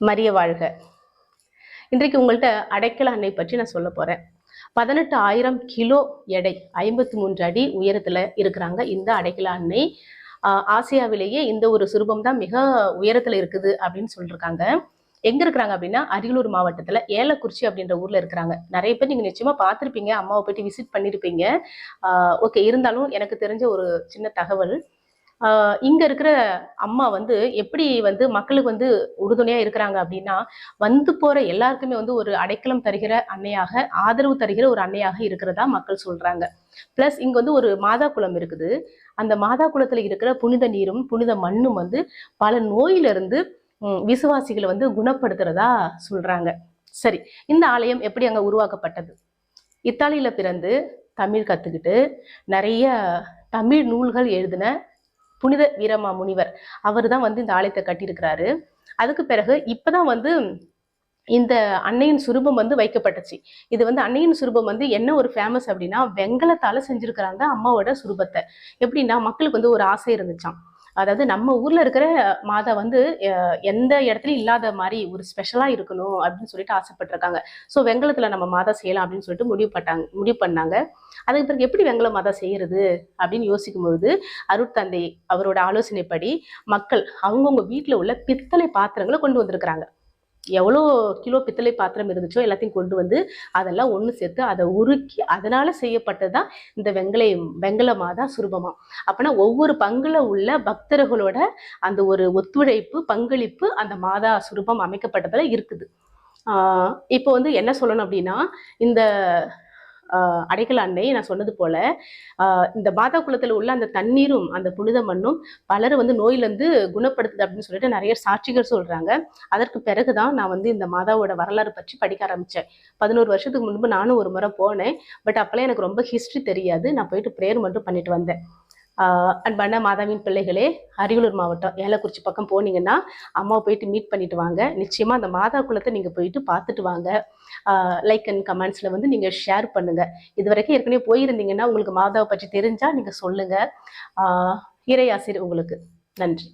மரிய வாழ்க. இன்றைக்கு உங்கள்கிட்ட அடைக்கல அன்னை பற்றி நான் சொல்ல போறேன். பதினெட்டு ஆயிரம் கிலோ எடை ஐம்பத்தி மூன்று அடி உயரத்தில் இருக்கிறாங்க இந்த அடைக்கல அன்னை. ஆஹ் ஆசியாவிலேயே இந்த ஒரு சுரூபம் தான் மிக உயரத்தில் இருக்குது அப்படின்னு சொல்லியிருக்காங்க எங்க இருக்கிறாங்க அப்படின்னா அரியலூர் மாவட்டத்துல ஏலக்குறிச்சி அப்படின்ற ஊர்ல இருக்கிறாங்க. நிறைய பேர் நீங்க நிச்சயமா பார்த்துருப்பீங்க அம்மாவை போயிட்டு விசிட் பண்ணிருப்பீங்க. ஓகே இருந்தாலும் எனக்கு தெரிஞ்ச ஒரு சின்ன தகவல் இங்க இருக்கிற அம்மா வந்து எப்படி வந்து மக்களுக்கு வந்து உறுதுணையா இருக்கிறாங்க அப்படின்னா வந்து போற எல்லாருக்குமே வந்து ஒரு அடைக்கலம் தருகிற அன்னையாக ஆதரவு தருகிற ஒரு அன்னையாக இருக்கிறதா மக்கள் சொல்றாங்க. பிளஸ் இங்க வந்து ஒரு மாதா குளம் இருக்குது. அந்த மாதா குளத்துல இருக்கிற புனித நீரும் புனித மண்ணும் வந்து பல நோயிலிருந்து விசுவாசிகளை வந்து குணப்படுத்துறதா சொல்றாங்க. சரி இந்த ஆலயம் எப்படி அங்க உருவாக்கப்பட்டது? இத்தாலியில பிறந்து தமிழ் கத்துக்கிட்டு நிறைய தமிழ் நூல்கள் எழுதின புனித வீரமா முனிவர். அவர் தான் வந்து இந்த ஆலயத்தை கட்டியிருக்கிறாரு. அதுக்கு பிறகு இப்பதான் வந்து இந்த அன்னையின் சுரூபம் வந்து வைக்கப்பட்டுச்சு. இது வந்து அன்னையின் சுரூபம் வந்து என்ன ஒரு ஃபேமஸ் அப்படின்னா வெங்கலத்தால செஞ்சிருக்கிறாங்க அம்மாவோட சுரூபத்தை. எப்படின்னா மக்களுக்கு வந்து ஒரு ஆசை இருந்துச்சாம். அதாவது நம்ம ஊர்ல இருக்கிற மாதா வந்து எந்த இடத்துலயும் இல்லாத மாதிரி ஒரு ஸ்பெஷலா இருக்கணும் அப்படின்னு சொல்லிட்டு ஆசைப்பட்டிருக்காங்க. ஸோ வெங்கலத்துல நம்ம மாதா செய்யலாம் அப்படின்னு சொல்லிட்டு முடிவு பண்ணாங்க முடிவு பண்ணாங்க. அதுக்கு பிறகு எப்படி வெங்கல மாதா செய்யறது அப்படின்னு யோசிக்கும் பொழுது அருட்தந்தை அவரோட ஆலோசனைப்படி மக்கள் அவங்கவுங்க வீட்டில் உள்ள பித்தளை பாத்திரங்களை கொண்டு வந்திருக்கிறாங்க. எவ்வளோ கிலோ பித்தளை பாத்திரம் இருந்துச்சோ எல்லாத்தையும் கொண்டு வந்து அதெல்லாம் ஒன்று சேர்த்து அதை உருக்கி அதனால் செய்யப்பட்டதுதான் இந்த வெங்கலை வெங்கல மாதா சுரூபமாக அப்போனா ஒவ்வொரு பங்குல உள்ள பக்தர்களோட அந்த ஒரு ஒத்துழைப்பு பங்களிப்பு அந்த மாதா சுரூபம் அமைக்கப்பட்டதில் இருக்குது. இப்போ வந்து என்ன சொல்லணும் அப்படின்னா இந்த அடைக்கல அன்னை. நான் சொன்னது போல இந்த மாதா குளத்தில் உள்ள அந்த தண்ணீரும் அந்த புனித மண்ணும் பலரை வந்து நோயிலேருந்து குணப்படுத்துது அப்படின்னு சொல்லிட்டு நிறைய சாட்சிகள் சொல்கிறாங்க அதற்கு பிறகுதான் நான் வந்து இந்த மாதாவோட வரலாறு பற்றி படிக்க ஆரம்பித்தேன் பதினோரு வருஷத்துக்கு முன்பு நானும் ஒரு முறை போனேன். பட் அப்போல்லாம் எனக்கு ரொம்ப ஹிஸ்ட்ரி தெரியாது. நான் போயிட்டு ப்ரேயர் மட்டும் பண்ணிட்டு வந்தேன். அன்பான மாதாவின் பிள்ளைகளே அரியலூர் மாவட்டம் ஏலக்குறிச்சி பக்கம் போனீங்கன்னா அம்மாவை போயிட்டு மீட் பண்ணிட்டு வாங்க. நிச்சயமா அந்த மாதா குலத்தை நீங்க போயிட்டு பார்த்துட்டு வாங்க. லைக் அண்ட் கமெண்ட்ஸ்ல வந்து நீங்க ஷேர் பண்ணுங்க. இது வரைக்கும் ஏற்கனவே போயிருந்தீங்கன்னா உங்களுக்கு மாதாவை பற்றி தெரிஞ்சா நீங்க சொல்லுங்க. இறை ஆசிரியர் உங்களுக்கு. நன்றி.